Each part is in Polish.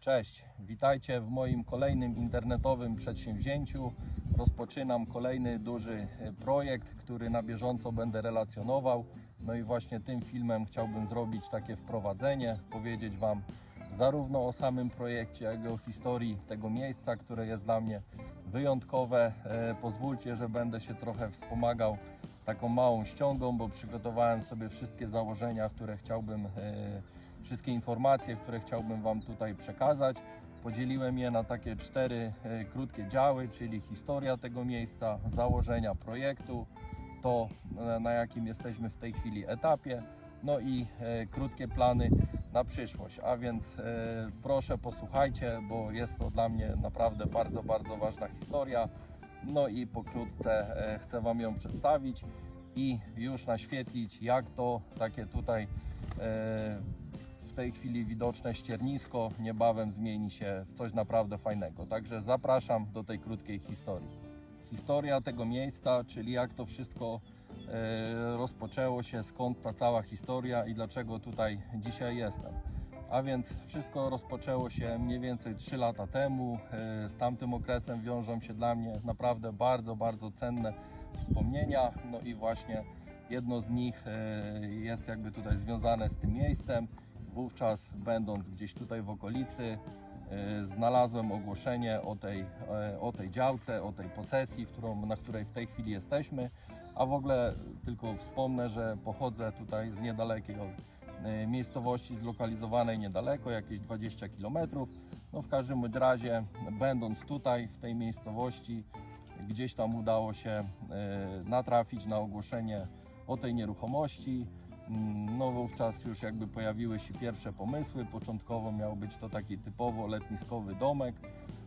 Cześć, witajcie w moim kolejnym internetowym przedsięwzięciu. Rozpoczynam kolejny duży e, projekt, który na bieżąco będę relacjonował. No i właśnie tym filmem chciałbym zrobić takie wprowadzenie, powiedzieć Wam zarówno o samym projekcie, jak i o historii tego miejsca, które jest dla mnie wyjątkowe. E, Pozwólcie, że będę się trochę wspomagał taką małą ściągą, bo przygotowałem sobie wszystkie założenia, które chciałbym, e, wszystkie informacje, które chciałbym Wam tutaj przekazać. Podzieliłem je na takie cztery e, krótkie działy, czyli historia tego miejsca, założenia projektu, to e, na jakim jesteśmy w tej chwili etapie, no i e, krótkie plany na przyszłość. A więc proszę posłuchajcie, bo jest to dla mnie naprawdę bardzo, bardzo ważna historia. No i pokrótce chcę Wam ją przedstawić i już naświetlić, jak to takie tutaj w tej chwili widoczne ściernisko niebawem zmieni się w coś naprawdę fajnego. Także zapraszam do tej krótkiej historii. Historia tego miejsca, czyli jak to wszystko e, rozpoczęło się, skąd ta cała historia i dlaczego tutaj dzisiaj jestem. A więc wszystko rozpoczęło się mniej więcej 3 lata temu. E, Z tamtym okresem wiążą się dla mnie naprawdę bardzo, bardzo cenne wspomnienia. No i właśnie jedno z nich e, jest jakby tutaj związane z tym miejscem. Wówczas będąc gdzieś tutaj w okolicy, e, znalazłem ogłoszenie o tej, e, o tej działce, o tej posesji, którą, na której w tej chwili jesteśmy. A w ogóle tylko wspomnę, że pochodzę tutaj z niedalekiej e, miejscowości zlokalizowanej niedaleko, jakieś 20 km. No w każdym razie, będąc tutaj w tej miejscowości, gdzieś tam udało się natrafić na ogłoszenie o tej nieruchomości. Mm, No wówczas już jakby pojawiły się pierwsze pomysły. Początkowo miał być to taki typowo letniskowy domek,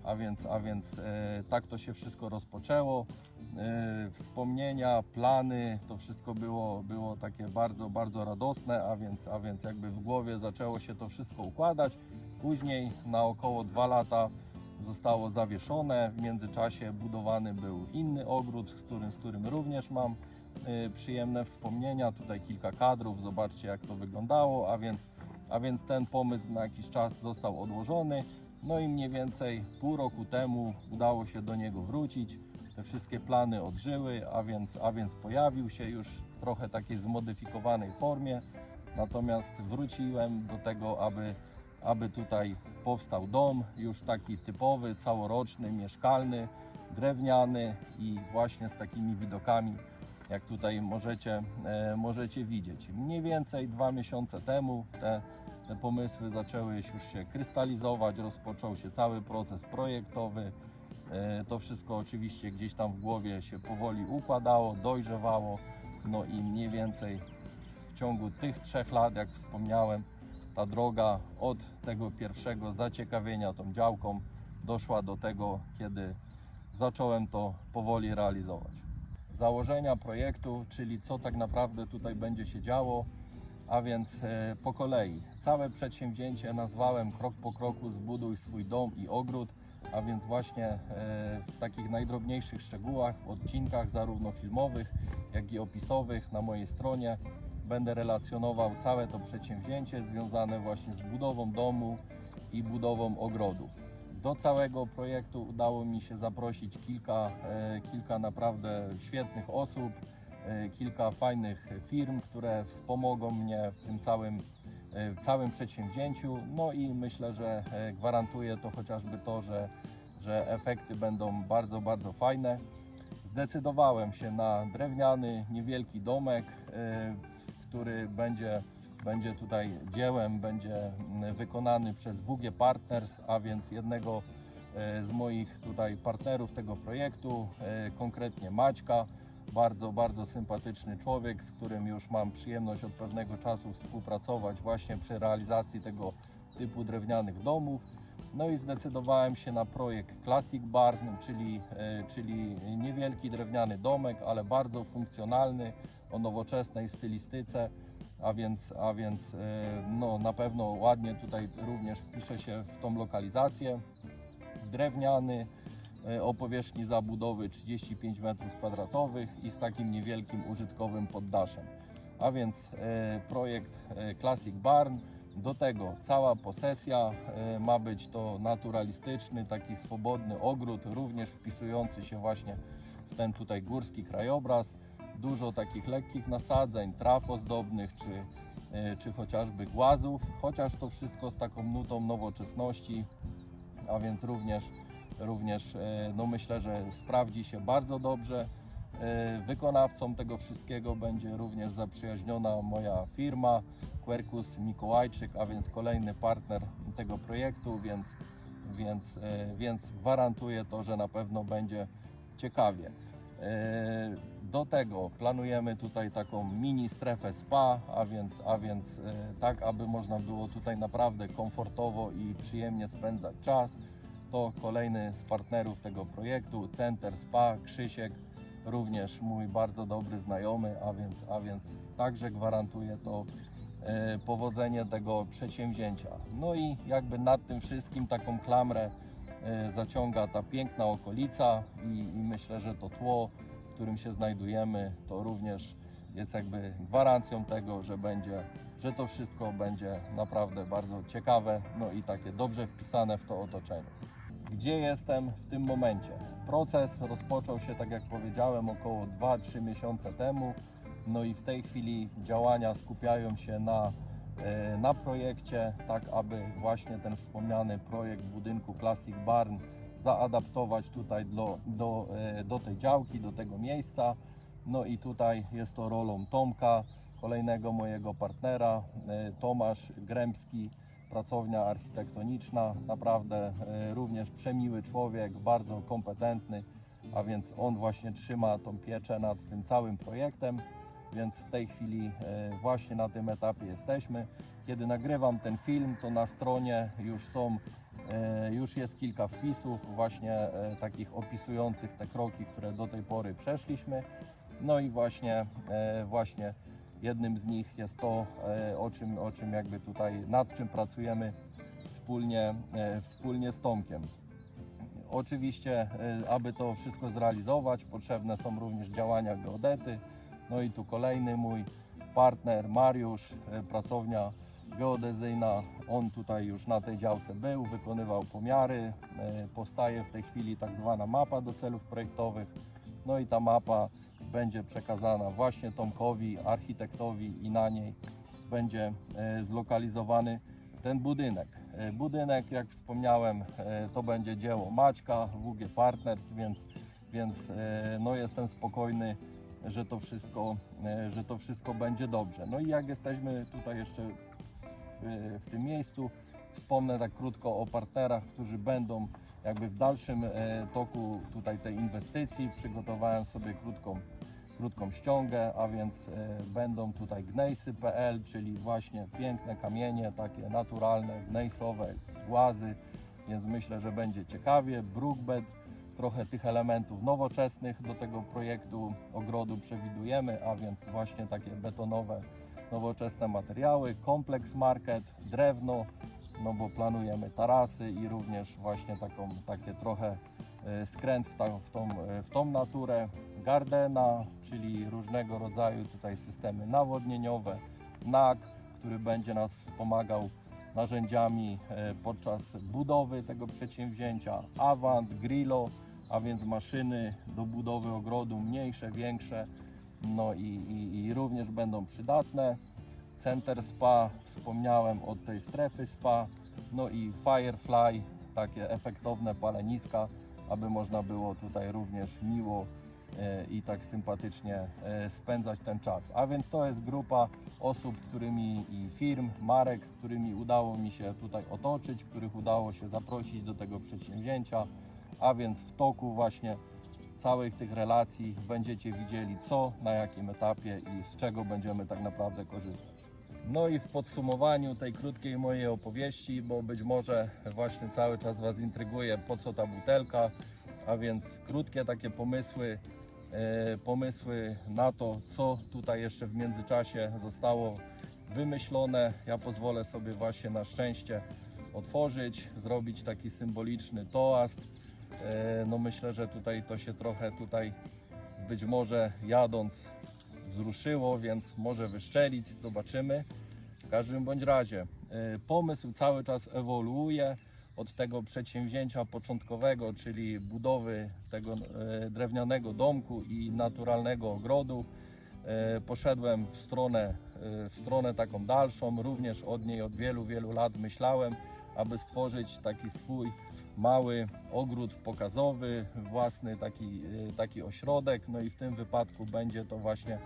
a więc, a więc e, tak to się wszystko rozpoczęło. E, wspomnienia, plany, to wszystko było, było takie bardzo, bardzo radosne, a więc, a więc jakby w głowie zaczęło się to wszystko układać. Później na około dwa lata zostało zawieszone. W międzyczasie budowany był inny ogród, z którym, z którym również mam przyjemne wspomnienia. Tutaj kilka kadrów, zobaczcie jak to wyglądało, a więc, a więc ten pomysł na jakiś czas został odłożony. No i mniej więcej pół roku temu udało się do niego wrócić. Te wszystkie plany odżyły, a więc, a więc pojawił się już w trochę takiej zmodyfikowanej formie. Natomiast wróciłem do tego, aby aby tutaj powstał dom, już taki typowy, całoroczny, mieszkalny, drewniany i właśnie z takimi widokami, jak tutaj możecie, e, możecie widzieć. Mniej więcej dwa miesiące temu te, te pomysły zaczęły już się krystalizować, rozpoczął się cały proces projektowy. E, To wszystko oczywiście gdzieś tam w głowie się powoli układało, dojrzewało, no i mniej więcej w ciągu tych trzech lat, jak wspomniałem, ta droga od tego pierwszego zaciekawienia tą działką doszła do tego, kiedy zacząłem to powoli realizować. Założenia projektu, czyli co tak naprawdę tutaj będzie się działo, a więc e, po kolei. Całe przedsięwzięcie nazwałem krok po kroku zbuduj swój dom i ogród, a więc właśnie e, w takich najdrobniejszych szczegółach, w odcinkach zarówno filmowych, jak i opisowych na mojej stronie będę relacjonował całe to przedsięwzięcie związane właśnie z budową domu i budową ogrodu. Do całego projektu udało mi się zaprosić kilka, e, kilka naprawdę świetnych osób, e, kilka fajnych firm, które wspomogą mnie w tym całym, e, całym przedsięwzięciu. No i myślę, że gwarantuje to chociażby to, że, że efekty będą bardzo, bardzo fajne. Zdecydowałem się na drewniany, niewielki domek, który będzie, będzie tutaj dziełem, będzie wykonany przez WG Partners, a więc jednego e, z moich tutaj partnerów tego projektu, e, konkretnie Maćka. Bardzo, bardzo sympatyczny człowiek, z którym już mam przyjemność od pewnego czasu współpracować właśnie przy realizacji tego typu drewnianych domów. No i zdecydowałem się na projekt Classic Barn, czyli, e, czyli niewielki drewniany domek, ale bardzo funkcjonalny, o nowoczesnej stylistyce, a więc, a więc e, no, na pewno ładnie tutaj również wpisze się w tą lokalizację. Drewniany, e, o powierzchni zabudowy 35 m2 i z takim niewielkim użytkowym poddaszem. A więc e, projekt Classic Barn Do tego cała posesja ma być to naturalistyczny, taki swobodny ogród, również wpisujący się właśnie w ten tutaj górski krajobraz. Dużo takich lekkich nasadzeń, traw ozdobnych czy, e, czy chociażby głazów, chociaż to wszystko z taką nutą nowoczesności, a więc również, również e, no myślę, że sprawdzi się bardzo dobrze. E, Wykonawcą tego wszystkiego będzie również zaprzyjaźniona moja firma Quercus Mikołajczyk, a więc kolejny partner tego projektu, więc, więc, więc gwarantuję to, że na pewno będzie ciekawie. Do tego planujemy tutaj taką mini strefę spa, a więc, a więc e, tak, aby można było tutaj naprawdę komfortowo i przyjemnie spędzać czas. To kolejny z partnerów tego projektu, Center Spa, Krzysiek, również mój bardzo dobry znajomy, a więc, a więc także gwarantuje to e, powodzenie tego przedsięwzięcia. No i jakby nad tym wszystkim taką klamrę e, zaciąga ta piękna okolica i, i myślę, że to tło, w którym się znajdujemy, to również jest jakby gwarancją tego, że będzie, że to wszystko będzie naprawdę bardzo ciekawe, no i takie dobrze wpisane w to otoczenie. Gdzie jestem w tym momencie? Proces rozpoczął się, tak jak powiedziałem, około 2-3 miesiące temu. No i w tej chwili działania skupiają się na, e, na projekcie, tak aby właśnie ten wspomniany projekt budynku Classic Barn zaadaptować tutaj do, do, e, do tej działki, do tego miejsca. No i tutaj jest to rolą Tomka, kolejnego mojego partnera, e, Tomasz Grębski, pracownia architektoniczna, naprawdę e, również przemiły człowiek, bardzo kompetentny, a więc on właśnie trzyma tą pieczę nad tym całym projektem, więc w tej chwili właśnie na tym etapie jesteśmy. Kiedy nagrywam ten film, to na stronie już są, już jest kilka wpisów właśnie e, takich opisujących te kroki, które do tej pory przeszliśmy. No i właśnie, e, właśnie jednym z nich jest to, e, o czym, o czym jakby tutaj, nad czym pracujemy wspólnie, e, wspólnie z Tomkiem. Oczywiście, e, aby to wszystko zrealizować, potrzebne są również działania geodety. No i tu kolejny mój partner Mariusz, e, pracownia geodezyjna. On tutaj już na tej działce był, wykonywał pomiary. E, Powstaje w tej chwili tak zwana mapa do celów projektowych. No i ta mapa będzie przekazana właśnie Tomkowi, architektowi i na niej będzie e, zlokalizowany ten budynek. E, Budynek, jak wspomniałem, to będzie dzieło Maćka, WG Partners, więc, więc no jestem spokojny, że to, wszystko, że to wszystko będzie dobrze. No i jak jesteśmy tutaj jeszcze w, w tym miejscu, wspomnę tak krótko o partnerach, którzy będą jakby w dalszym e, toku tutaj tej inwestycji. Przygotowałem sobie krótką krótką ściągę, a więc e, będą tutaj gnejsy.pl, czyli właśnie piękne kamienie, takie naturalne, gnejsowe, głazy, więc myślę, że będzie ciekawie. Brookbed, trochę tych elementów nowoczesnych do tego projektu ogrodu przewidujemy, a więc właśnie takie betonowe, nowoczesne materiały, kompleks market, drewno, no bo planujemy tarasy i również właśnie taką, takie trochę e, skręt w, ta, w, tą, e, w tą naturę, gardena, czyli różnego rodzaju tutaj systemy nawodnieniowe, NAG, który będzie nas wspomagał narzędziami e, podczas budowy tego przedsięwzięcia, Avant, Grillo, a więc maszyny do budowy ogrodu mniejsze, większe, no i, i, i również będą przydatne. Center Spa, wspomniałem od tej strefy Spa, no i Firefly, takie efektowne paleniska, aby można było tutaj również miło e, i tak sympatycznie e, spędzać ten czas. A więc to jest grupa osób, którymi i firm, marek, którymi udało mi się tutaj otoczyć, których udało się zaprosić do tego przedsięwzięcia, a więc w toku właśnie całych tych relacji będziecie widzieli co, na jakim etapie i z czego będziemy tak naprawdę korzystać. No i w podsumowaniu tej krótkiej mojej opowieści, bo być może właśnie cały czas Was intryguje, po co ta butelka, a więc krótkie takie pomysły, e, pomysły na to, co tutaj jeszcze w międzyczasie zostało wymyślone. Ja pozwolę sobie właśnie na szczęście otworzyć, zrobić taki symboliczny toast. E, No myślę, że tutaj to się trochę tutaj być może jadąc wzruszyło, więc może wyszczelić, zobaczymy. W każdym bądź razie E, Pomysł cały czas ewoluuje od tego przedsięwzięcia początkowego, czyli budowy tego e, drewnianego domku i naturalnego ogrodu. Poszedłem w stronę, w stronę taką dalszą, również od niej od wielu, wielu lat myślałem, aby stworzyć taki swój mały ogród pokazowy, własny taki, e, taki ośrodek. No i w tym wypadku będzie to właśnie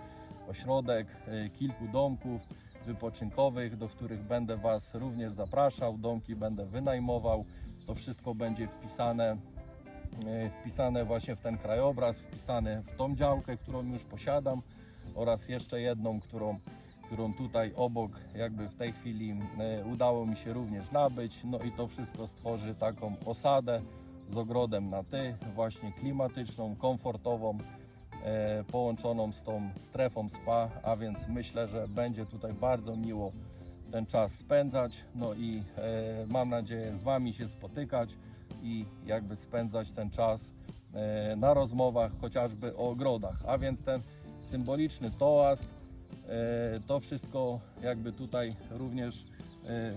ośrodek e, kilku domków wypoczynkowych, do których będę Was również zapraszał. Domki będę wynajmował. To wszystko będzie wpisane, e, wpisane właśnie w ten krajobraz, wpisane w tą działkę, którą już posiadam oraz jeszcze jedną, którą, którą tutaj obok jakby w tej chwili e, udało mi się również nabyć. No i to wszystko stworzy taką osadę z ogrodem na ty, właśnie klimatyczną, komfortową, e, połączoną z tą strefą spa, a więc myślę, że będzie tutaj bardzo miło ten czas spędzać. No i e, mam nadzieję z Wami się spotykać i jakby spędzać ten czas na rozmowach chociażby o ogrodach. A więc ten symboliczny toast, to wszystko jakby tutaj również e,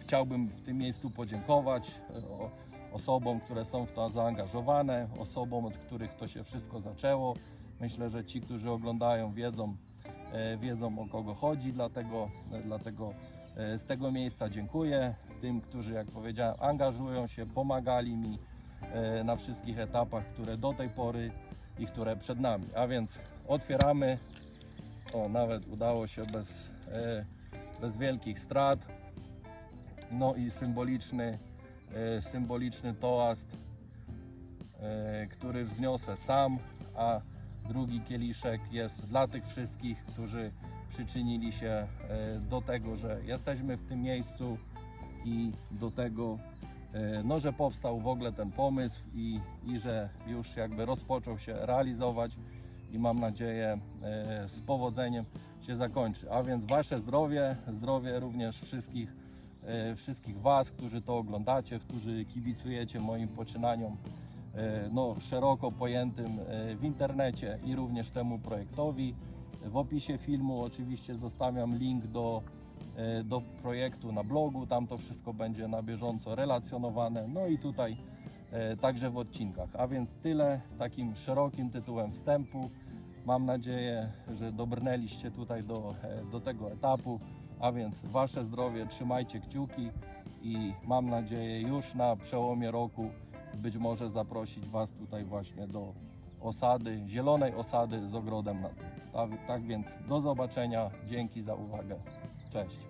chciałbym w tym miejscu podziękować e, osobom, które są w to zaangażowane, osobom, od których to się wszystko zaczęło. Myślę, że ci, którzy oglądają, wiedzą, e, wiedzą o kogo chodzi, dlatego, e, dlatego e, z tego miejsca dziękuję tym, którzy, jak powiedziałem, angażują się, pomagali mi e, na wszystkich etapach, które do tej pory i które przed nami. A więc otwieramy. O, nawet udało się bez, e, bez wielkich strat. No i symboliczny, e, symboliczny toast, e, który wzniosę sam, a drugi kieliszek jest dla tych wszystkich, którzy przyczynili się do tego, że jesteśmy w tym miejscu i do tego, no, że powstał w ogóle ten pomysł i, i że już jakby rozpoczął się realizować i mam nadzieję e, z powodzeniem się zakończy. A więc Wasze zdrowie, zdrowie również wszystkich, e, wszystkich Was, którzy to oglądacie, którzy kibicujecie moim poczynaniom e, no, szeroko pojętym w internecie i również temu projektowi. W opisie filmu oczywiście zostawiam link do, do projektu na blogu, tam to wszystko będzie na bieżąco relacjonowane. No i tutaj także w odcinkach. A więc tyle takim szerokim tytułem wstępu. Mam nadzieję, że dobrnęliście tutaj do, e, do tego etapu. A więc Wasze zdrowie, trzymajcie kciuki i mam nadzieję już na przełomie roku być może zaprosić Was tutaj właśnie do osady, zielonej osady z ogrodem na tym. Tak, tak więc do zobaczenia, dzięki za uwagę, cześć.